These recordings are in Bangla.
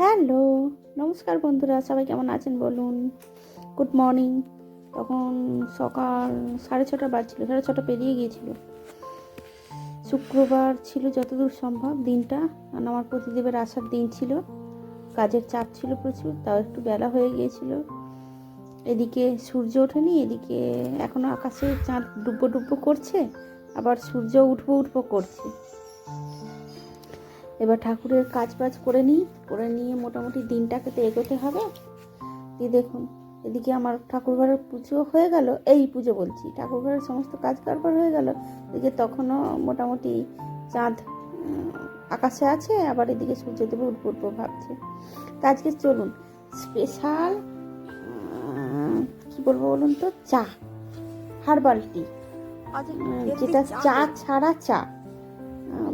হ্যালো, নমস্কার বন্ধুরা, সবাই কেমন আছেন বলুন? গুড মর্নিং তখন সকাল সাড়ে ছটা বাজছিল, সাড়ে ছটা পেরিয়ে গিয়েছিল। শুক্রবার ছিল যতদূর সম্ভব দিনটা, কারণ আমার প্রতিদেবের আসার দিন ছিল। কাজের চাপ ছিল প্রচুর, তাও একটু বেলা হয়ে গিয়েছিল। এদিকে সূর্য ওঠেনি, এদিকে এখনও আকাশে চাঁদ ডুব্বো ডুব্বো করছে, আবার সূর্য উঠবো উঠবো করছে। এবার ঠাকুরের কাজ বাজ করে নিই করে নিয়ে মোটামুটি দিনটাকে তো এগোতে হবে। দিয়ে দেখুন এদিকে আমার ঠাকুরঘরের পুজো হয়ে গেল এই পুজো বলছি ঠাকুরঘরের সমস্ত কাজ কারবার হয়ে গেল। এদিকে তখনও মোটামুটি চাঁদ আকাশে আছে আবার এদিকে সূর্যদেব উঠবো ভাবছে। তা আজকে চলুন স্পেশাল কি বলব বলুন তো চা হার্বাল টি। যেটা চা ছাড়া চা।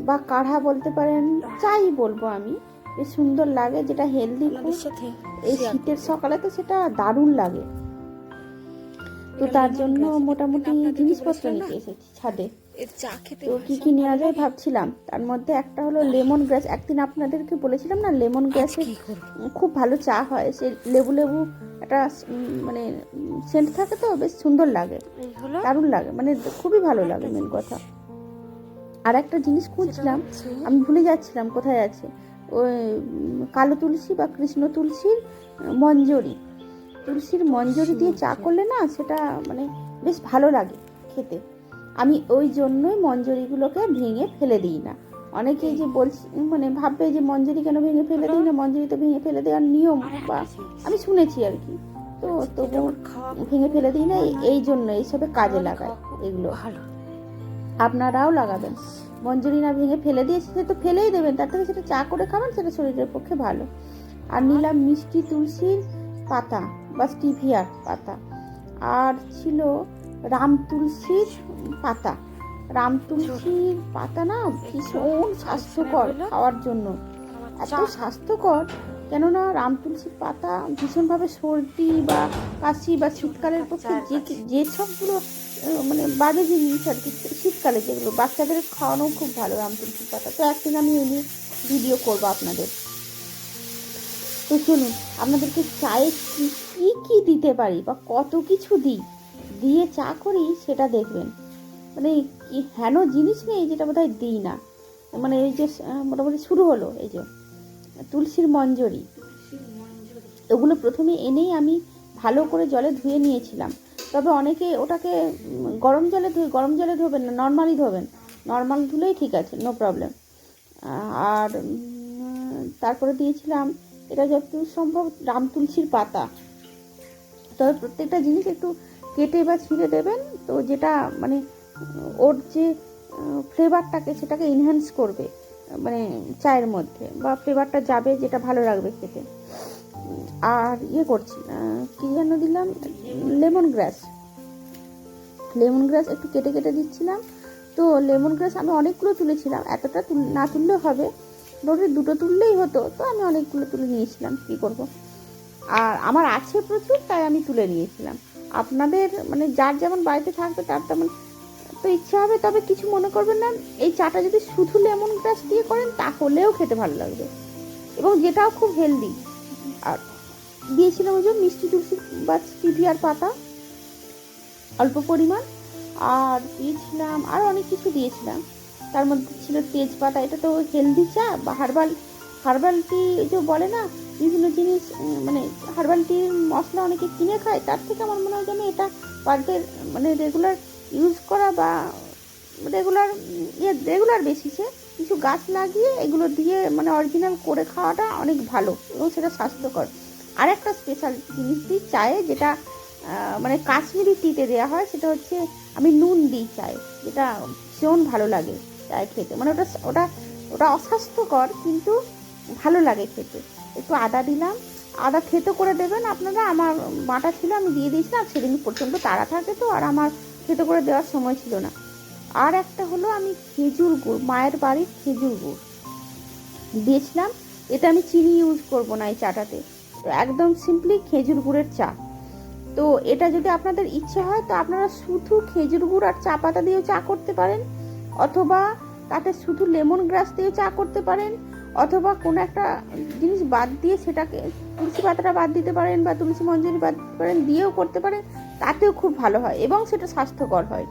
বা কাঢ়া বলতে পারেন চাই বলব আমি। বেশ সুন্দর লাগে যেটা হেলদি সাথে এই শীতের সকালে তো সেটা দারুণ লাগে। তো তার জন্য মোটামুটি জিনিসপত্র নিতে এসেছি ছাদে। এর চা খেতে তো কি কি নেওয়া যায় ভাবছিলাম তার মধ্যে একটা হলো লেমন গ্রাস একদিন আপনাদেরকে বলেছিলাম না লেমন গ্রাসের খুব ভালো চা হয় সে লেবু লেবু একটা মানে সেন্ট থাকে তো বেশ সুন্দর লাগে। দারুণ লাগে মানে খুবই ভালো লাগে মেন কথা। আর একটা জিনিস খুঁজছিলাম আমি ভুলে যাচ্ছিলাম কোথায় আছে। ওই কালো তুলসী বা কৃষ্ণ তুলসীর মঞ্জরি। তুলসীর মঞ্জরি দিয়ে চা করলে না সেটা মানে বেশ ভালো লাগে খেতে। আমি ওই জন্যই মঞ্জরিগুলোকে ভেঙে ফেলে দিই না। অনেকে যে বলছি মানে ভাববে যে মঞ্জরি কেন ভেঙে ফেলে দিই না? মঞ্জরি তো ভেঙে ফেলে দেওয়ার নিয়ম বা আমি শুনেছি আর কি। তো তবু ভেঙে ফেলে দিই না এই- এই জন্য এইসবে কাজে লাগায় এগুলো। ভালো। আপনারাও লাগাবেন। মঞ্জুরি না ভেঙে ফেলে দিয়েছে সে তো ফেলেই দেবেন। তার থেকে সেটা চা করে খাবেন সেটা শরীরের পক্ষে ভালো। আর নিলাম মিষ্টি তুলসীর পাতা বা স্টিভিয়ার পাতা। আর ছিল রাম তুলসীর পাতা। রাম তুলসীর পাতা না ভীষণ স্বাস্থ্যকর খাওয়ার জন্য। এত স্বাস্থ্যকর কেননা রাম তুলসীর পাতা ভীষণভাবে সর্দি বা কাশি বা শীতকালের পক্ষে যে যে সবগুলো আহ, মানে বাজে জিনিস আর কি শীতকালে যেগুলো বাচ্চাদের খাওয়ানো খুব ভালো রাম তুলসীর পাতা। তো একদিন আমি এই নিয়ে ভিডিও করব আপনাদের। তো চলুন আপনাদেরকে চায়ে কি কি কি দিতে পারি বা কত কিছু দিই দিয়ে চা করি সেটা দেখবেন। মানে কি হেন জিনিস নেই যেটা বোধহয় দিই না। মানে এই যে মোটামুটি শুরু হলো এই যে তুলসীর মঞ্জরি। ওগুলো প্রথমে এনেই আমি ভালো করে জলে ধুয়ে নিয়েছিলাম। তবে অনেকে ওটাকে গরম জলে ধুয়ে গরম জলে ধোবেন না, নর্মালি ধোবেন। নর্মাল ধুলেই ঠিক আছে নো প্রবলেম আর তারপরে দিয়েছিলাম, এটা যতদূর সম্ভব রাম তুলসীর পাতা। তবে প্রত্যেকটা জিনিস একটু কেটে বা ছিঁড়ে দেবেন, তো যেটা মানে ওর যে ফ্লেভারটাকে সেটাকে এনহ্যান্স করবে মানে চায়ের মধ্যে, বা ফ্লেভারটা যাবে যেটা ভালো লাগবে খেতে। আর ইয়ে করছি কি যেন দিলাম? লেমন গ্রাস। লেমন গ্রাস একটু কেটে কেটে দিচ্ছিলাম। তো লেমন গ্রাস আমি অনেকগুলো তুলেছিলাম, এতটা না তুললেও হবে। ধরে দুটো তুললেই হতো, তো আমি অনেকগুলো তুলে নিয়েছিলাম, কী করব? আর আমার আছে প্রচুর, তাই আমি তুলে নিয়েছিলাম। আপনাদের মানে যার যেমন বাড়িতে থাকবে, তার তেমন তো ইচ্ছা হবে, তবে কিছু মনে করবেন না, এই চাটা যদি শুধু লেমন গ্রাস দিয়ে করেন, তাহলেও খেতে ভালো লাগবে। এবং যেটাও খুব হেলদি আর দিয়েছিলাম ওই যে মিষ্টি তুলসী বা স্টিভিয়ার পাতা, অল্প পরিমাণ। আর দিয়েছিলাম, আর অনেক কিছু দিয়েছিলাম। তার মধ্যে ছিল তেজপাতা, এটা তো হেলদি চা, বা হার্বাল হার্বাল টি যে বলে না, বিভিন্ন জিনিস মানে হার্বাল টি মশলা অনেকে কিনে খায়, তার থেকে আমার মনে হয় যেন এটা বাড়িতে মানে রেগুলার ইউজ করা বা রেগুলার ইয়ে রেগুলার বেশি বেসিসে কিছু গাছ লাগিয়ে এগুলো দিয়ে মানে অরিজিনাল করে খাওয়াটা অনেক ভালো এবং সেটা স্বাস্থ্যকর। আর একটা স্পেশাল জিনিস দিই চায়ে যেটা মানে কাশ্মীরি টিতে দেওয়া হয় সেটা হচ্ছে আমি নুন দিই চায়ে, যেটা ভীষণ ভালো লাগে চায়ে খেতে। মানে ওটা ওটা ওটা অস্বাস্থ্যকর কিন্তু ভালো লাগে খেতে। একটু আদা দিলাম, আদা থেতো করে দেবেন আপনারা। আমার বাটা ছিল, আমি দিয়ে দিয়েছিলাম, সেদিন প্রচণ্ড তাড়া থাকে তো, আর আমার থেতো করে দেওয়ার সময় ছিল না। আর একটা হলো আমি খেজুর গুড়, মায়ের বাড়ির খেজুর গুড়। দিয়েছিলাম এটা আমি চিনি ইউজ করব না এই চাটাতে। তো একদম সিম্পলি খেজুর গুড়ের চা। তো এটা যদি আপনাদের ইচ্ছে হয়, তো আপনারা শুধু খেজুর গুড় আর চা পাতা দিয়েও চা করতে পারেন, অথবা তাতে শুধু লেমন গ্রাস দিয়েও চা করতে পারেন, অথবা কোনো একটা জিনিস বাদ দিয়ে সেটাকে তুলসী পাতাটা বাদ দিতে পারেন বা তুলসী মঞ্জুরি বাদ দিতে পারেন, দিয়েও করতে পারেন, তাতেও খুব ভালো হয় এবং সেটা স্বাস্থ্যকর হয়।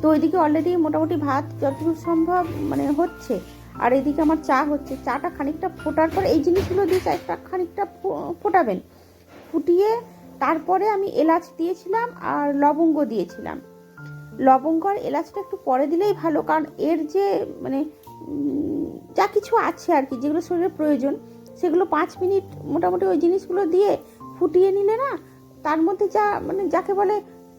তো ওইদিকে অলরেডি মোটামুটি ভাত যতটুকু সম্ভব মানে হচ্ছে। আর এদিকে আমার চা হচ্ছে। চাটা খানিকটা ফোটার পর এই জিনিসগুলো দিয়ে চাটা খানিকটা ফোটাবেন। ফুটিয়ে তারপরে আমি এলাচ দিয়েছিলাম আর লবঙ্গ দিয়েছিলাম। লবঙ্গ আর এলাচটা একটু পরে দিলেই ভালো, কারণ এর যে মানে যা কিছু আছে আর কি, যেগুলো শরীরের প্রয়োজন, সেগুলো পাঁচ মিনিট মোটামুটি ওই জিনিসগুলো দিয়ে ফুটিয়ে নিলে না, তার মধ্যে যা মানে যাকে বলে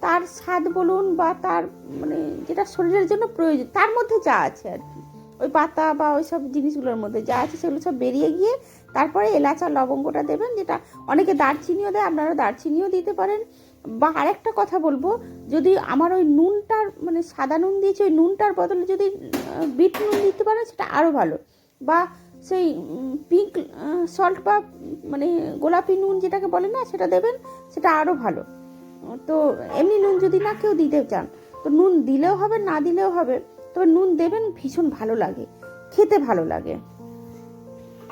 তার স্বাদ বলুন বা তার মানে যেটা শরীরের জন্য প্রয়োজন, তার মধ্যে যা আছে আর কি। ওই পাতা বা ওই সব জিনিসগুলোর মধ্যে যা আছে সেগুলো সব বেরিয়ে গিয়ে তারপরে এলাচ আর লবঙ্গটা দেবেন, যেটা অনেকে দারচিনিও দেয় আপনারা দারচিনিও দিতে পারেন। বা আরেকটা কথা বলব, যদি আমার ওই নুনটার মানে সাদা নুন দিয়েছে, ওই নুনটার বদলে যদি বিট নুন দিতে পারেন, সেটা আরও ভালো। বা সেই পিঙ্ক সল্ট বা মানে গোলাপি নুন যেটাকে বলে না, সেটা দেবেন, সেটা আরও ভালো। তো এমনি নুন যদি না কেউ দিতে চান, তো নুন দিলেও হবে, না দিলেও হবে, তবে নুন দেবেন ভীষণ ভালো লাগে, খেতে ভালো লাগে।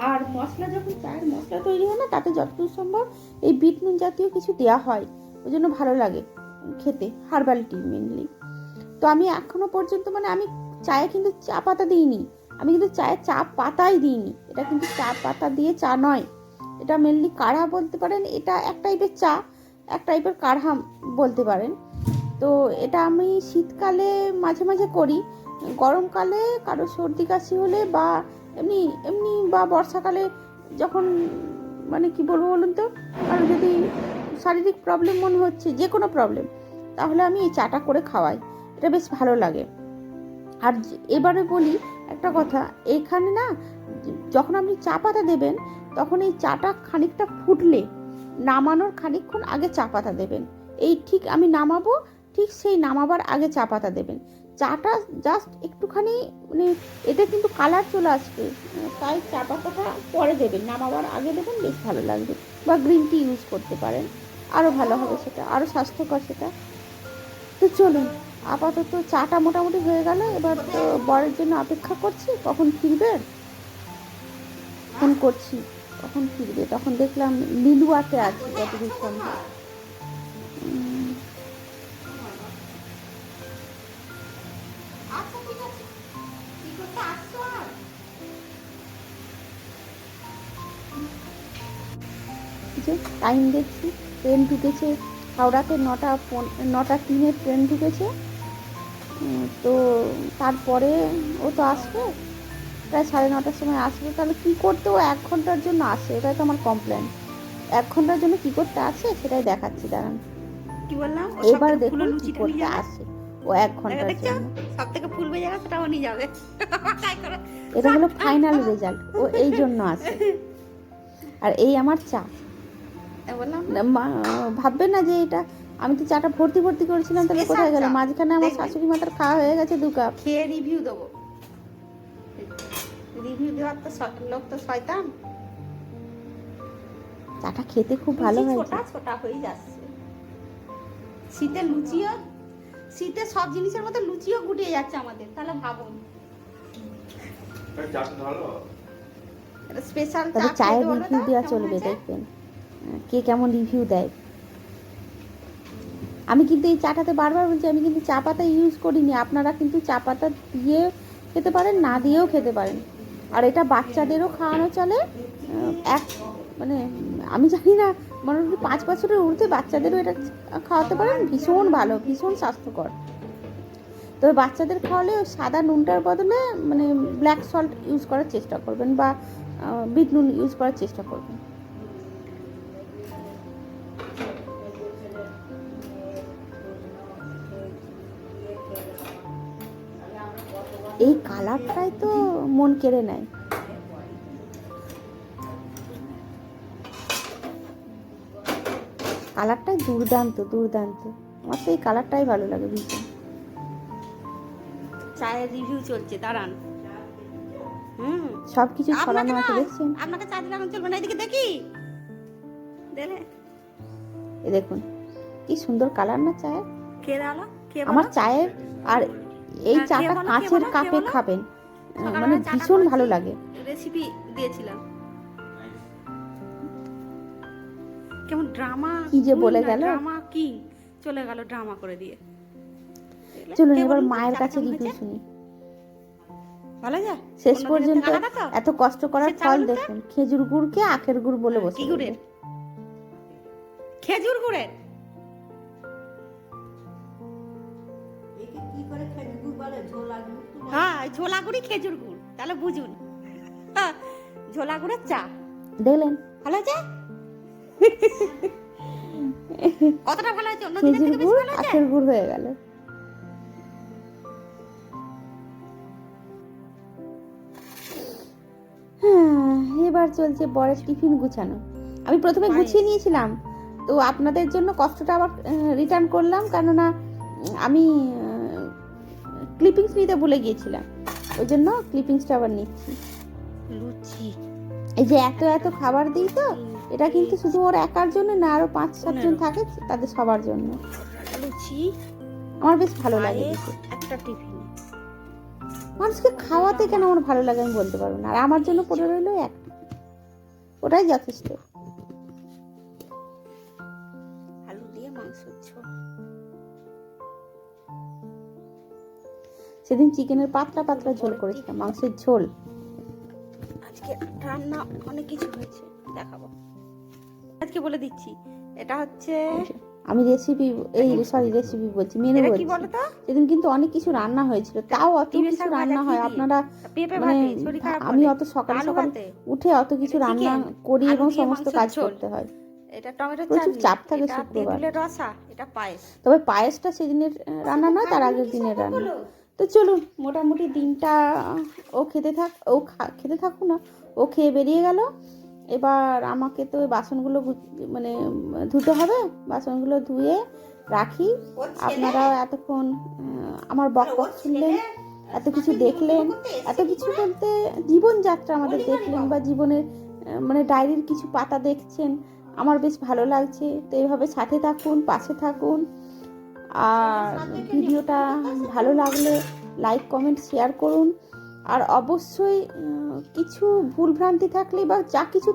আর মশলা যখন চায়ের মশলা তৈরি হয় না, তাতে যতদূর সম্ভব এই বিট নুন জাতীয় কিছু দেওয়া হয়, ওই জন্য ভালো লাগে খেতে হার্বাল টি মেনলি তো আমি এখনও পর্যন্ত মানে আমি চায়ে কিন্তু চা পাতা দিইনি, আমি কিন্তু চায়ে চা পাতাই দিইনি, এটা কিন্তু চা পাতা দিয়ে চা নয়, এটা মেনলি কাঢ়া বলতে পারেন, এটা এক টাইপের চা এক টাইপের কাঢ়া বলতে পারেন। তো এটা আমি শীতকালে মাঝে মাঝে করি। গরমকালে কারও সর্দি কাশি হলে বা এমনি এমনি বা বর্ষাকালে যখন মানে কি বলব বলুন তো? কারও যদি শারীরিক প্রবলেম মনে হচ্ছে যে কোনো প্রবলেম তাহলে আমি এই চাটা করে খাওয়াই। এটা বেশ ভালো লাগে। আর এবারে বলি একটা কথা এইখানে না, যখন আপনি চা পাতা দেবেন, তখন এই চাটা খানিকটা ফুটলে নামানোর খানিকক্ষণ আগে চা পাতা দেবেন। এই ঠিক আমি নামাবো, ঠিক সেই নামাবার আগে চা পাতা দেবেন। চাটা জাস্ট একটুখানি মানে এতে কিন্তু কালার চলে আসবে। তাই চা পাতাটা পরে দেবেন। নামাবার আগে দেবেন, বেশ ভালো লাগবে। বা গ্রিন টি ইউজ করতে পারেন। আরও ভালো হবে সেটা আরও স্বাস্থ্যকর সেটা। তো চলুন, আপাতত চাটা মোটামুটি হয়ে গেল। এবার তো বরের জন্য অপেক্ষা করছি। কখন ফিরবে ফোন করছি। কখন ফিরবে তখন দেখলাম লিলুয়াতে আছে যতদূর সম্ভব। টাইম দেখছি ট্রেন ঢুকেছে হাওড়াতে নটা নটা তিনে ট্রেন ঢুকেছে। তো তারপরে ও তো আসবে? প্রায় সাড়ে নটার সময় আসবে তাহলে কী করতে ও এক ঘণ্টার জন্য আসে? এটাই তো আমার কমপ্লেন এক ঘণ্টার জন্য কী করতে আসে সেটাই দেখাচ্ছি দাঁড়ান। কি বললাম? এবার দেখুন কী করতে আসে। ও এক ঘণ্টার জন্য। সব থেকে ফুলবে জায়গা সেটাও নিয়ে যাবে। এটা হলো ফাইনাল রেজাল্ট ও এই জন্য আসে। আর এই আমার চা। তাই বললাম না, মা- ভাববে না যে এটা আমি তো চাটা ভর্তি ভর্তি করেছিলাম তাহলে কোথায় গেল? মাঝখানে আমার শাশুড়ি মাতার খাওয়া হয়ে গেছে দু কাপ। খেয়ে রিভিউ দেবো। রিভিউ দেওয়ার তো লোক তো শয়তান। চাটা খেতে খুব ভালো হয়েছে। ছোটা ছোটা হয়ে যাচ্ছে। শীতে লুচিও শীতে সব জিনিসের মধ্যে লুচিও গুটিয়ে যাচ্ছে আমাদের তাহলে ভাবুন। স্পেশাল তবে চায়ের রিভিউ দেওয়া চলবে দেখবেন। কে কেমন রিভিউ দেয়। আমি কিন্তু এই চাটাতে বারবার বলছি আমি কিন্তু চা পাতা ইউজ করিনি। আপনারা কিন্তু চা পাতা দিয়ে খেতে পারেন না দিয়েও খেতে পারেন। আর এটা বাচ্চাদেরও খাওয়ানো চলে। এক মানে আমি জানি না, মোটামুটি পাঁচ বছরের ঊর্ধ্বে বাচ্চাদেরও এটা খাওয়াতে পারেন। ভীষণ ভালো, ভীষণ স্বাস্থ্যকর। তো বাচ্চাদের খাওয়ালে সাদা নুনটার বদলে মানে ব্ল্যাক সল্ট ইউজ করার চেষ্টা করবেন বা বিট নুন ইউজ করার চেষ্টা করবেন। কালারটাই তো মন কেড়ে নেয়। কালারটাই দুর্দান্ত দুর্দান্ত। আমার তো এই কালারটাই ভালো লাগে ভীষণ। চায়ের রিভিউ চলছে দাঁড়ান। হুম। সব কিছু ছড়ানো আছে দেখছেন? আপনাকে চা দিলে এখন চলবে না এদিকে দেখি। দেলে এ দেখুন কি সুন্দর কালার না চায়ের? কে আমার চায়ের আর এই হ্যাঁ, চাটা কাঁচের কাপে খাবেন। মানে ভীষণ ভালো লাগে। রেসিপি দিয়েছিলাম। কেমন ড্রামা কি যে বলে গেল? ড্রামা কি? চলে গেল ড্রামা করে দিয়ে। চলুন এবার মায়ের কাছে রিভিউ শুনি। ভালো যায় শেষ পর্যন্ত? এত কষ্ট করার ফল দেখুন। খেজুর গুড়কে আখের গুড় বলে বসে কি গুড়ের? খেজুর গুড়ের? হ্যাঁ ঝোলা গুড়ি খেজুর গুড়। তাহলে বুঝুন। হ্যাঁ, ঝোলা গুড়ের চা। দেখলেন ভালো আছে কতটা ভালো আছে অন্য দিনের থেকে বেশি ভালো আখের গুড় হয়ে গেল। হ্যাঁ, এবার চলছে বরের টিফিন গুছানো। আমি প্রথমে গুছিয়ে নিয়েছিলাম। তো আপনাদের জন্য কষ্টটা আবার রিটার্ন করলাম। কেননা আমি ক্লিপিংস নিতে ভুলে গিয়েছিলাম। ওই জন্য ক্লিপিংসটা আবার নিচ্ছি। লুচি। এই যে এত এত খাবার দিই তো এটা কিন্তু শুধু ওর একার জন্য না আরও পাঁচ সাতজন। থাকে তাদের সবার জন্য। লুচি আমার বেশ ভালো লাগে একটা টিফিন। মানুষকে খাওয়াতে কেন আমার ভালো লাগে আমি বলতে পারব না। আর আমার জন্য পড়ে রইল এক ওটাই যথেষ্ট। আলু দিয়ে মাংসের সেদিন চিকেনের পাতলা পাতলা ঝোল করেছিলাম মাংসের ঝোল। আজকে রান্না অনেক কিছু হয়েছে দেখাবো। আজকে বলে দিচ্ছি এটা হচ্ছে আমি রেসিপি এই সরি রেসিপি বলছি মেনু বলছি। সেদিন কিন্তু অনেক কিছু রান্না হয়েছিল তাও অত কিছু রান্না হয় আপনারা মানে আমি অত সকালে সকালে উঠে অত কিছু রান্না করি এবং সমস্ত কাজ করতে হয়। এটা টমেটো প্রচুর চাপ থাকে শুক্রবার। এটা পায়েস। তবে পায়েসটা সেদিনের রান্না নয় তার আগের দিনের রান্না। তো চলুন, মোটামুটি দিনটা ও খেতে থাক, ও খেতে থাকুক না, ও খেয়ে বেরিয়ে গেল। এবার আমাকে তো বাসনগুলো মানে ধুতে হবে, বাসনগুলো ধুয়ে রাখি। আপনারা এতক্ষণ আমার বক বক শুনলেন, এত কিছু দেখলেন, এত কিছু বলতে জীবনযাত্রা আমাদের দেখলেন বা জীবনের মানে ডায়েরির কিছু পাতা দেখছেন, আমার বেশ ভালো লাগছে। তো এইভাবে সাথে থাকুন, পাশে থাকুন। আর ভিডিওটা ভালো লাগলে লাইক কমেন্ট শেয়ার করুন। আর অবশ্যই কিছু ভুলভ্রান্তি থাকলে বা যা কিছু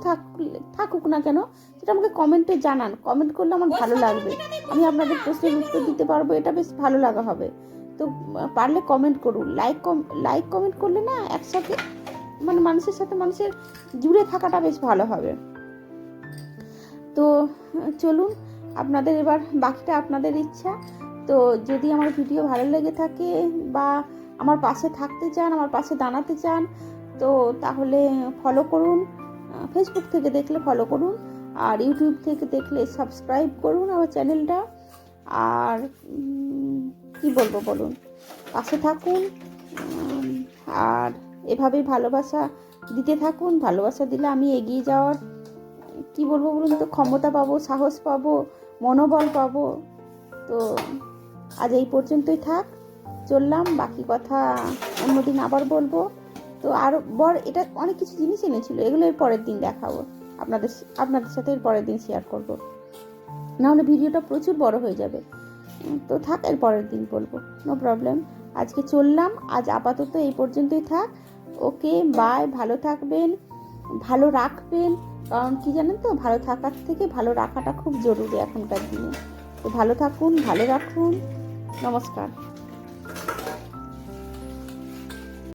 থাকুক না কেন সেটা আমাকে কমেন্টে জানান। কমেন্ট করলে আমার ভালো লাগবে। আমি আপনাদের প্রশ্নের উত্তর দিতে পারব এটা বেশ ভালো লাগা হবে। তো পারলে কমেন্ট করুন। লাইক কম লাইক কমেন্ট করলে না একসাথে মানে মানুষের সাথে মানুষের জুড়ে থাকাটা বেশ ভালো হবে। তো চলুন আপনাদের এবার বাকিটা আপনাদের ইচ্ছা। তো যদি আমার ভিডিও ভালো লেগে থাকে বা আমার পাশে থাকতে চান, আমার পাশে দাঁড়াতে চান, তো তাহলে ফলো করুন। ফেসবুক থেকে দেখলে ফলো করুন আর ইউটিউব থেকে দেখলে সাবস্ক্রাইব করুন আমার চ্যানেলটা আর কি বলব বলুন? পাশে থাকুন আর এভাবেই ভালোবাসা দিতে থাকুন। ভালোবাসা দিলে আমি এগিয়ে যাওয়ার, কি বলব বলুন তো, ক্ষমতা পাবো, সাহস পাবো, মনোবল পাবো। তো আজ এই পর্যন্তই থাক। চললাম, বাকি কথা অন্যদিন আবার বলব। তো আর বর, এটা অনেক কিছু জিনিস এনেছিল, এগুলো এর পরের দিন দেখাবো। আপনাদের আপনাদের সাথে এর পরের দিন শেয়ার করব। নাহলে ভিডিওটা প্রচুর বড় হয়ে যাবে। তো থাক, এর পরের দিন বলব। নো প্রবলেম আজকে চললাম, আজ আপাতত এই পর্যন্তই থাক। ওকে বাই ভালো থাকবেন, ভালো রাখবেন। কারণ কি জানেন তো, ভালো থাকার থেকে ভালো রাখাটা খুব জরুরি এখনকার দিনে। তো ভালো থাকুন ভালো রাখুন। নমস্কার।